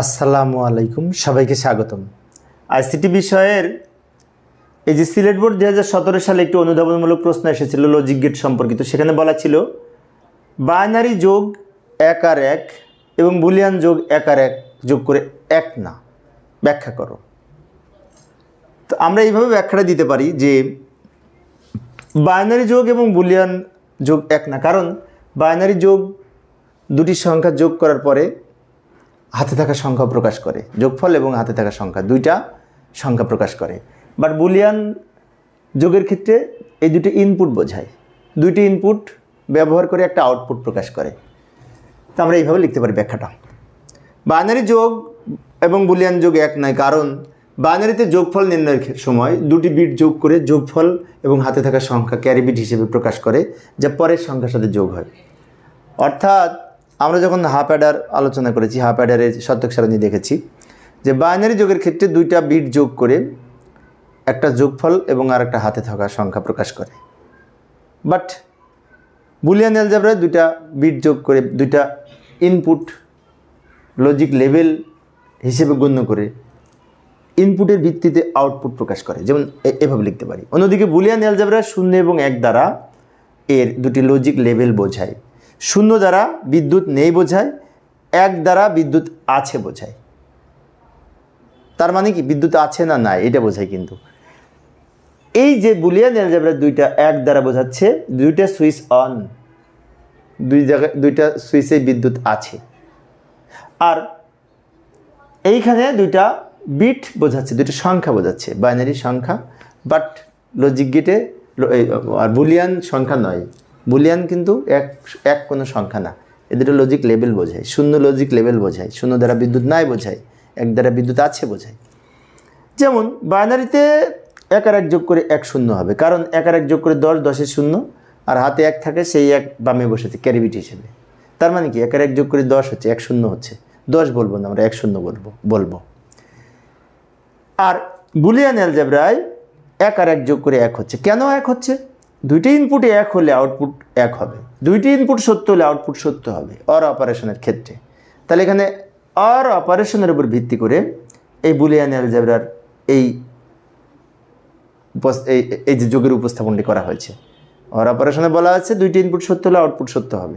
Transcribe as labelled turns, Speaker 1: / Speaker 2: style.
Speaker 1: আসসালামু আলাইকুম, সবাইকে স্বাগতম। আইসিটি বিষয়ের এই যে সিলেট বোর্ড দু হাজার সতেরো সালে একটি অনুধাবনমূলক প্রশ্ন এসেছিল লজিক গেট সম্পর্কিত। সেখানে বলা ছিল বাইনারি যোগ এক আর এক এবং বুলিয়ান যোগ এক আর এক যোগ করে এক না। ব্যাখ্যা করো। তো আমরা এইভাবে ব্যাখ্যাটা দিতে পারি যে বাইনারি যোগ এবং বুলিয়ান যোগ এক না। কারণ বাইনারি যোগ দুটি সংখ্যা যোগ করার পরে হাতে থাকা সংখ্যা প্রকাশ করে। যোগফল এবং হাতে থাকা সংখ্যা, দুইটা সংখ্যা প্রকাশ করে। বাট বুলিয়ান যোগের ক্ষেত্রে এই দুটি ইনপুট বোঝায়। দুইটি ইনপুট ব্যবহার করে একটা আউটপুট প্রকাশ করে। তো আমরা এইভাবে লিখতে পারি ব্যাখ্যাটা। বাইনারি যোগ এবং বুলিয়ান যোগ এক নয়, কারণ বাইনারিতে যোগফল নির্ণয়ের সময় দুটি বিট যোগ করে যোগফল এবং হাতে থাকা সংখ্যা ক্যারি বিট হিসেবে প্রকাশ করে, যা পরের সংখ্যার সাথে যোগ হয়। অর্থাৎ আমরা যখন হাফ অ্যাডার আলোচনা করেছি হাফ অ্যাডারের শতক সারণী দেখেছি, যে বাইনারি যোগের ক্ষেত্রে দুইটা বিট যোগ করে একটা যোগফল এবং আর একটা হাতে থাকা সংখ্যা প্রকাশ করে। বাট বুলিয়ান অ্যালজাবরায় দুইটা বিট যোগ করে, দুইটা ইনপুট লজিক লেভেল হিসেবে গণ্য করে ইনপুটের ভিত্তিতে আউটপুট প্রকাশ করে। যেমন এভাবে লিখতে পারি। অন্যদিকে বুলিয়ান অ্যালজাবরা শূন্য এবং এক দ্বারা এর দুটি লজিক লেভেল বোঝায়। শূন্য দ্বারা বিদ্যুৎ নেই বোঝায়, এক দ্বারা বিদ্যুৎ আছে বোঝায়। তার মানে কি, বিদ্যুৎ আছে না নাই, এটা বোঝায় কিন্তু। এই যে বুলিয়ান অ্যালজাবরা দুইটা এক দ্বারা বোঝাচ্ছে, দুইটা সুইচ অন, দুই জায়গায়, দুইটা সুইচে বিদ্যুৎ আছে। আর এইখানে দুইটা বিট বোঝাচ্ছে, দুইটা সংখ্যা বোঝাচ্ছে, বাইনারি সংখ্যা, বাট লজিক গেটে আর বুলিয়ান সংখ্যা নয়। বুলিয়ান কিন্তু এক এক কোনো সংখ্যা না। এ দুটো লজিক লেভেল বোঝায়, শূন্য লজিক লেভেল বোঝায়, শূন্য দ্বারা বিদ্যুৎ নাই বোঝায়, এক দ্বারা বিদ্যুৎ আছে বোঝায়। যেমন, বাইনারিতে এক আর এক যোগ করে এক শূন্য হবে, কারণ এক আর এক যোগ করে দশ, দশের শূন্য, আর হাতে এক থাকে সেই এক বামে বসেছে ক্যারিবিটি হিসেবে। তার মানে কি? এক আর এক যোগ করে দশ হচ্ছে, এক শূন্য হচ্ছে। দশ বলব না আমরা, এক শূন্য বলব বলব। আর বুলিয়ান অ্যালজেব্রায় এক আর এক যোগ করে এক হচ্ছে। কেন এক হচ্ছে? দুইটি ইনপুট এক হলে আউটপুট এক হবে। দুইটি ইনপুট সত্য হলে আউটপুট সত্য হবে অর অপারেশনের ক্ষেত্রে। তাহলে এখানে অর অপারেশনের উপর ভিত্তি করে এই বুলিয়ান অ্যালজেব্রার এই এই যে যোগের উপস্থাপনটি করা হয়েছে। অর অপারেশনে বলা আছে দুইটি ইনপুট সত্য হলে আউটপুট সত্য হবে।